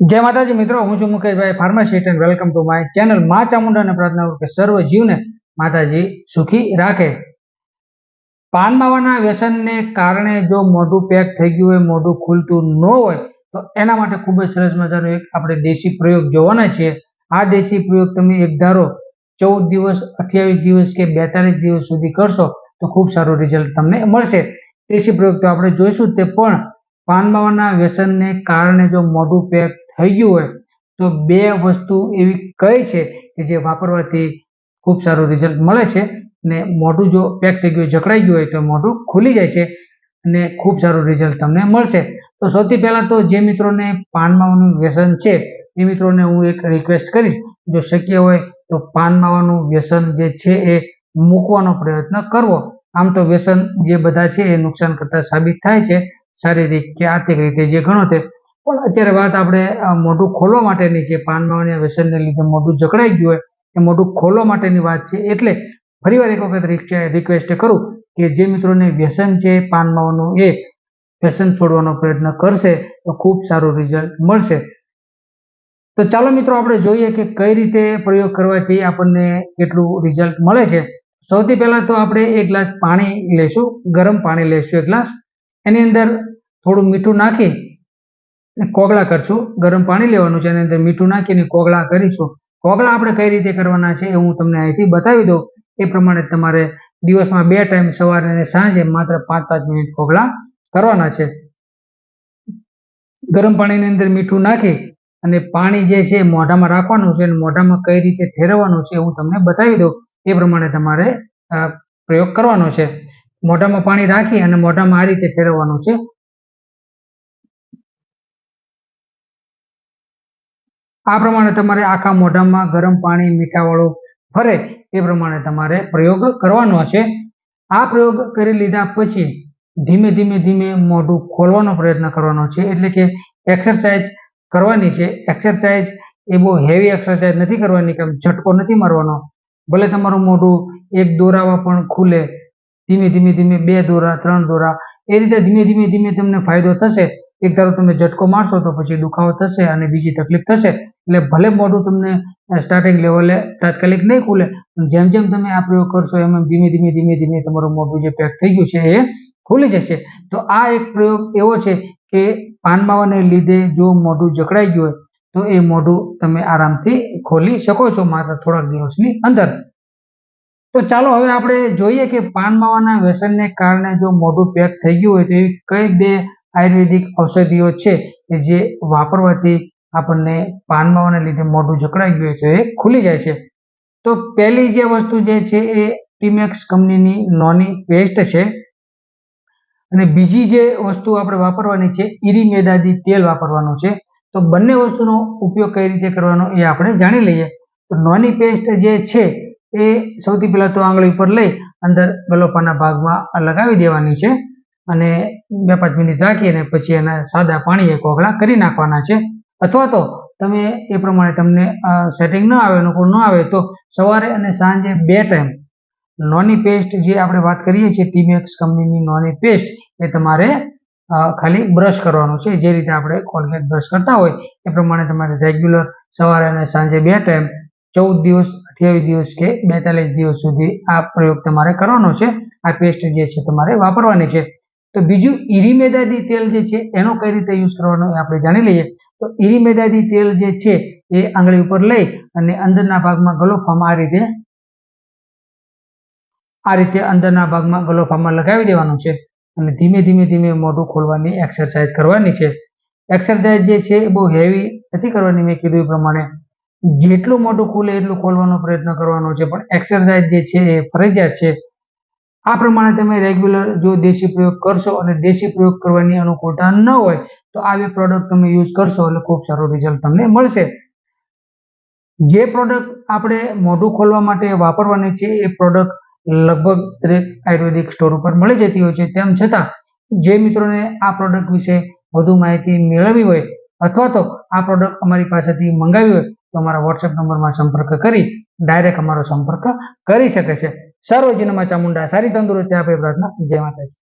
જય માતાજી મિત્રો, હું છું Mukeshbhai pharmacist and welcome to my channel મા ચામુંડાને પ્રાર્થના કરું કે સર્વ જીવને માતાજી સુખી રાખે. પાન વ્યસનને કારણે જો મોઢું પેક થઈ ગયું હોય, મોઢું ખુલતું ન હોય, તો એના માટે ખૂબ જ સરસ મજાનો એક આપણે દેશી પ્રયોગ જોવાના છીએ. આ દેશી પ્રયોગ તમે એક ધારો ચૌદ દિવસ, અઠ્યાવીસ દિવસ કે બેતાલીસ દિવસ સુધી કરશો, તો ખૂબ સારું રિઝલ્ટ તમને મળશે. દેશી પ્રયોગ તો આપણે જોઈશું તે પણ પાન માવાના વ્યસનને કારણે જો મોઢું પેક થઈ ગયું હોય, તો બે વસ્તુ એવી કઈ છે કે જે વાપરવાથી ખૂબ સારું રિઝલ્ટ મળે છે અને મોઢું જો પેક થઈ ગયું, જકડાઈ ગયું હોય તો મોઢું ખુલી જાય છે અને ખૂબ સારું રિઝલ્ટ તમને મળશે. તો સૌથી પહેલાં તો જે મિત્રોને પાન માવાનું વ્યસન છે, એ મિત્રોને હું એક રિક્વેસ્ટ કરીશ. જો શક્ય હોય તો પાન માવાનું વ્યસન જે છે એ મૂકવાનો પ્રયત્ન કરવો. આમ તો વ્યસન જે બધા છે એ નુકસાન કરતા સાબિત થાય છે. શારીરિક કે આર્થિક રીતે જે ઘણો તે પણ અત્યારે વાત આપણે મોઢું ખોલવા માટેની છે. પાનમાં માવાના વ્યસનને લીધે મોઢું જકડાઈ ગયું હોય, એ મોઢું ખોલવા માટેની વાત છે. એટલે ફરીવાર એક વખત રિક- રિક્વેસ્ટ કરું કે જે મિત્રોને વ્યસન છે પાનમાવાનું એ વ્યસન છોડવાનો પ્રયત્ન કરશે, તો ખૂબ સારું રિઝલ્ટ મળશે. તો ચાલો મિત્રો, આપણે જોઈએ કે કઈ રીતે પ્રયોગ કરવાથી આપણને કેટલું રિઝલ્ટ મળે છે. સૌથી પહેલાં તો આપણે એક ગ્લાસ પાણી લેશું ગરમ પાણી લેશું એક ગ્લાસ. એની અંદર થોડું મીઠું નાખી કોગળા કરશું. ગરમ પાણી લેવાનું છે એની અંદર મીઠું નાખીને કોગળા કરીશું. કોગળા આપણે કઈ રીતે કરવાના છે એ હું તમને અહીંથી બતાવી દઉં. એ પ્રમાણે તમારે દિવસમાં બે ટાઈમ સવારે અને સાંજે માત્ર પાંચ પાંચ મિનિટ કોગળા કરવાના છે. ગરમ પાણીની અંદર મીઠું નાખી અને પાણી જે છે મોઢામાં રાખવાનું છે અને મોઢામાં કઈ રીતે ઠેરવવાનું છે હું તમને બતાવી દઉં. એ પ્રમાણે તમારે પ્રયોગ કરવાનો છે. મોઢામાં પાણી રાખી અને મોઢામાં આ રીતે ફેરવવાનું છે. આ પ્રમાણે તમારે આખા મોઢામાં ગરમ પાણી, મીઠાવાળું ફરે એ પ્રમાણે તમારે પ્રયોગ કરવાનો છે. આ પ્રયોગ કરી લીધા પછી ધીમે ધીમે ધીમે મોઢું ખોલવાનો પ્રયત્ન કરવાનો છે. એટલે કે એક્સરસાઇઝ કરવાની છે. એક્સરસાઇઝ એ બહુ હેવી એક્સરસાઇઝ નથી કરવાની કેમ? ઝટકો નથી મારવાનો. ભલે તમારું મોઢું એક દોરામાં પણ ખુલે, ધીમે ધીમે ધીમે બે દોરા, ત્રણ દોરા, એ રીતે ધીમે ધીમે ધીમે તમને ફાયદો થશે. એક ધારો તમે ઝટકો મારશો તો પછી દુખાવો થશે અને બીજી તકલીફ થશે. એટલે ભલે મોઢું તમને સ્ટાર્ટિંગ લેવલે તાત્કાલિક નહીં ખુલે જેમ જેમ તમે આ પ્રયોગ કરશો એમ એમ ધીમે ધીમે ધીમે ધીમે તમારું મોઢું જે પેક થઈ ગયું છે એ ખુલી જશે. તો આ એક પ્રયોગ એવો છે કે પાન માવાને લીધે જો મોઢું જકડાઈ ગયું હોય, તો એ મોઢું તમે આરામથી ખોલી શકો છો માત્ર થોડાક દિવસની અંદર. તો ચાલો હવે આપણે જોઈએ કે પાન માવાના વ્યસનને કારણે જો મોઢું પેક થઈ ગયું હોય તો એવી કઈ બે આયુર્વેદિક ઔષધિઓ છે કે જે વાપરવાથી આપણને પાનમાવાને લીધે મોઢું જકડાઈ ગયું હોય તો એ ખુલી જાય છે. તો પહેલી જે વસ્તુ જે છે એ ટીમેક્સ કંપનીની નોની પેસ્ટ છે. અને બીજી જે વસ્તુ આપણે વાપરવાની છે, ઈરી મેદાદી તેલ વાપરવાનું છે. તો બંને વસ્તુનો ઉપયોગ કઈ રીતે કરવાનો એ આપણે જાણી લઈએ. તો નોની પેસ્ટ જે છે એ સૌથી પહેલાં તો આંગળી ઉપર લઈ અંદર ગલોપાના ભાગમાં લગાવી દેવાની છે. અને બે પાંચ મિનિટ રાખી પછી એના સાદા પાણીએ કોગળા કરી નાખવાના છે. અથવા તો તમે એ પ્રમાણે તમને સેટિંગ ન આવે, અનુકૂળ ન આવે, તો સવારે અને સાંજે બે ટાઈમ નોની પેસ્ટ જે આપણે વાત કરીએ છીએ ટીમેક્સ કંપનીની નોની પેસ્ટ એ તમારે ખાલી બ્રશ કરવાનું છે. જે રીતે આપણે કોલગેટ બ્રશ કરતા હોય, એ પ્રમાણે તમારે રેગ્યુલર સવારે અને સાંજે બે ટાઈમ ચૌદ દિવસ, અઠ્યાવીસ દિવસ કે બેતાલીસ દિવસ સુધી આ પ્રયોગ તમારે કરવાનો છે. આ પેસ્ટ જે છે, તમારે વાપરવાની છે. તો બીજું ઇરીમેદાદી તેલ જે છે, એનો કઈ રીતે યુઝ કરવાનો એ આપણે જાણી લઈએ. તો ઇરીમેદાદી તેલ જે છે, એ આંગળી ઉપર લઈ અને અંદરના ભાગમાં ગલોફામાં આ રીતે આ રીતે અંદરના ભાગમાં ગલોફામાં લગાવી દેવાનું છે. અને ધીમે ધીમે ધીમે મોઢું ખોલવાની એક્સરસાઇઝ કરવાની છે. એક્સરસાઇઝ જે છે, એ બહુ હેવી નથી કરવાની, મેં કીધું એ પ્રમાણે. જેટલું મોઢું ખુલે એટલું ખોલવાનો પ્રયત્ન કરવાનો છે. પણ એક્સરસાઇઝ જે છે, એ ફરજિયાત છે. આ પ્રમાણે તમે રેગ્યુલર જો દેશી પ્રયોગ કરશો અને દેશી પ્રયોગ કરવાની અનુકૂળતા ન હોય, તો આવી પ્રોડક્ટ તમે યુઝ કરશો એટલે ખૂબ સારું રિઝલ્ટ તમને મળશે. જે પ્રોડક્ટ આપણે મોઢું ખોલવા માટે વાપરવાની છે, એ પ્રોડક્ટ લગભગ દરેક આયુર્વેદિક સ્ટોર ઉપર મળી જતી હોય છે. તેમ છતાં, જે મિત્રોને આ પ્રોડક્ટ વિશે વધુ માહિતી મેળવવી હોય અથવા તો આ પ્રોડક્ટ અમારી પાસેથી મંગાવી હોય, તો અમારા વોટ્સએપ નંબરમાં સંપર્ક કરી ડાયરેક્ટ અમારો સંપર્ક કરી શકે છે. સર્વજનમાં ચામુંડા સારી તંદુરસ્તી આપે પ્રાર્થના. જય માતાજી.